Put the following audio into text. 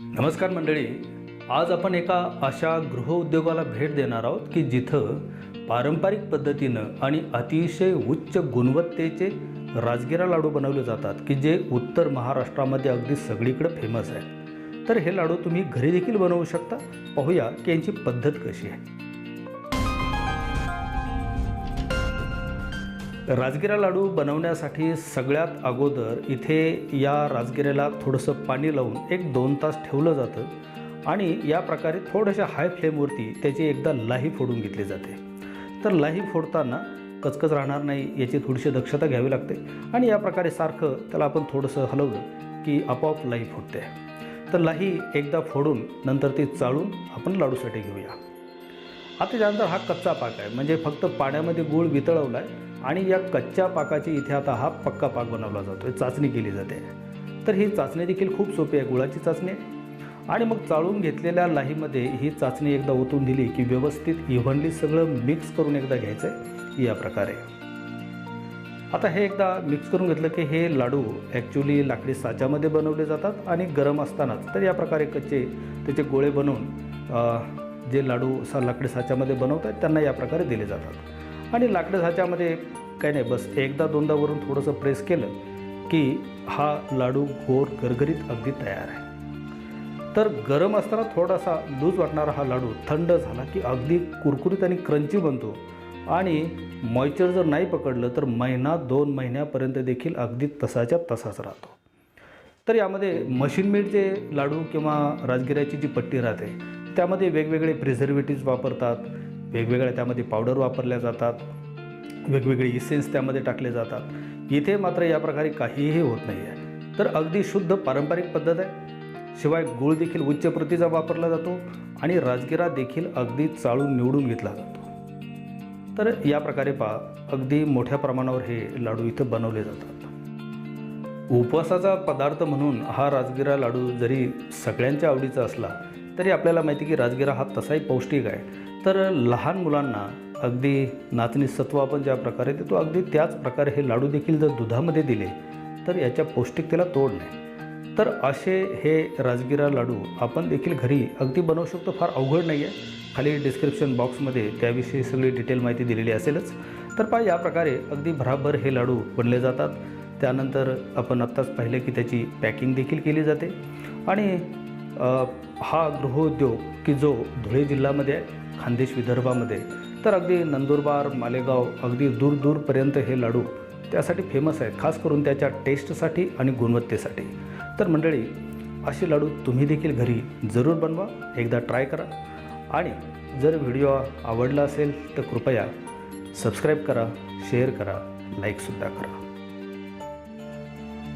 नमस्कार मंडळी. आज आपण एका अशा गृहउद्योगाला भेट देणार आहोत की जिथं पारंपरिक पद्धतीनं आणि अतिशय उच्च गुणवत्तेचे राजगिरा लाडू बनवले जातात की जे उत्तर महाराष्ट्रामध्ये अगदी सगळीकडे फेमस आहे तर हे लाडू तुम्ही घरी देखील बनवू शकता. पाहूया की यांची पद्धत कशी आहे. राजगिरा लाडू बनवण्यासाठी सगळ्यात अगोदर इथे या राजगिऱ्याला थोडंसं पाणी लावून एक दोन तास ठेवलं जातं आणि या प्रकारे थोड्याशा हाय फ्लेमवरती त्याची एकदा लाही फोडून घेतली जाते. तर लाही फोडताना कचकच राहणार नाही याची थोडीशी दक्षता घ्यावी लागते आणि या प्रकारे सारखं त्याला आपण थोडंसं हलवलं की आपोआप लाही फुटते तर लाही एकदा फोडून नंतर ती चाळून आपण लाडूसाठी घेऊया. आता त्यानंतर हा कच्चा पाक आहे. म्हणजे फक्त पाण्यामध्ये गूळ वितळवला आहे आणि या कच्च्या पाकाची इथे आता हा पक्का पाक बनवला जातो चाचणी केली जाते. तर ही चाचणी देखील खूप सोपी आहे गुळाची चाचणी आणि मग चाळून घेतलेल्या लाहीमध्ये ही चाचणी एकदा ओतून दिली की व्यवस्थित इव्हनली सगळं मिक्स करून एकदा घ्यायचं आहे या प्रकारे. आता हे एकदा मिक्स करून घेतलं की हे लाडू ॲक्च्युली लाकडी साच्यामध्ये बनवले जातात आणि गरम असतानाच तर या प्रकारे कच्चे त्याचे गोळे बनवून जे लाडू सा लाकडी साच्यामध्ये बनवतात त्यांना या प्रकारे दिले जातात. आणि लाकडी साच्यामध्ये काही नाही बस एकदा दोनदा वरून थोडंसं प्रेस केलं की हा लाडू गोर गरगरीत अगदी तयार आहे. तर गरम असताना थोडासा लूज वाटणारा हा लाडू थंड झाला की अगदी कुरकुरीत आणि क्रंची बनतो. आणि मॉइचर जर नाही पकडलं तर महिना दोन महिन्यापर्यंत देखील अगदी तसाच्या तसाच राहतो. तर यामध्ये मशीन मेड जे लाडू किंवा राजगिऱ्याची जी पट्टी राहते त्यामध्ये वेगवेगळे प्रिझर्वेटिव्ज वापरतात वेगवेगळ्या त्यामध्ये पावडर वापरल्या जातात वेगवेगळे इसेन्स त्यामध्ये टाकले जातात. इथे मात्र या प्रकारे काहीही होत नाही आहे तर अगदी शुद्ध पारंपरिक पद्धत आहे. शिवाय गूळ देखील उच्च प्रतीचा वापरला जातो आणि राजगिरा देखील अगदी चाळून निवडून घेतला जातो. तर या प्रकारे पहा अगदी मोठ्या प्रमाणावर हे लाडू इथं बनवले जातात. उपवासाचा पदार्थ म्हणून हा राजगिरा लाडू जरी सगळ्यांच्या आवडीचा असला तरी आपल्याला माहिती की राजगिरा हा तसाही पौष्टिक आहे. तर लहान मुलांना अगदी नाचणी सत्व आपण ज्या प्रकारे देतो अगदी त्याच प्रकारे हे लाडू देखील जर दुधामध्ये दिले तर याच्या पौष्टिकतेला तोड नाही. तर असे हे राजगिरा लाडू आपण देखील घरी अगदी बनवू शकतो फार अवघड नाही आहे खाली डिस्क्रिप्शन बॉक्समध्ये त्याविषयी सगळी डिटेल माहिती दिलेली असेलच. तर पहा या प्रकारे अगदी भराभर हे लाडू बनले जातात. त्यानंतर आपण आत्ताच पाहिले की त्याची पॅकिंग देखील केली जाते. आणि हा गृहोद्योग की जो धुळे जिल्ह्यामध्ये आहे खानदेश विदर्भामध्ये तर अगदी नंदुरबार मालेगाव अगदी दूर दूरपर्यंत हे लाडू त्यासाठी फेमस आहेत खास करून त्याच्या टेस्टसाठी आणि गुणवत्तेसाठी. तर मंडळी असे लाडू तुम्ही देखील घरी जरूर बनवा एकदा ट्राय करा. आणि जर व्हिडिओ आवडला असेल तर कृपया सबस्क्राईब करा शेअर करा लाईकसुद्धा करा.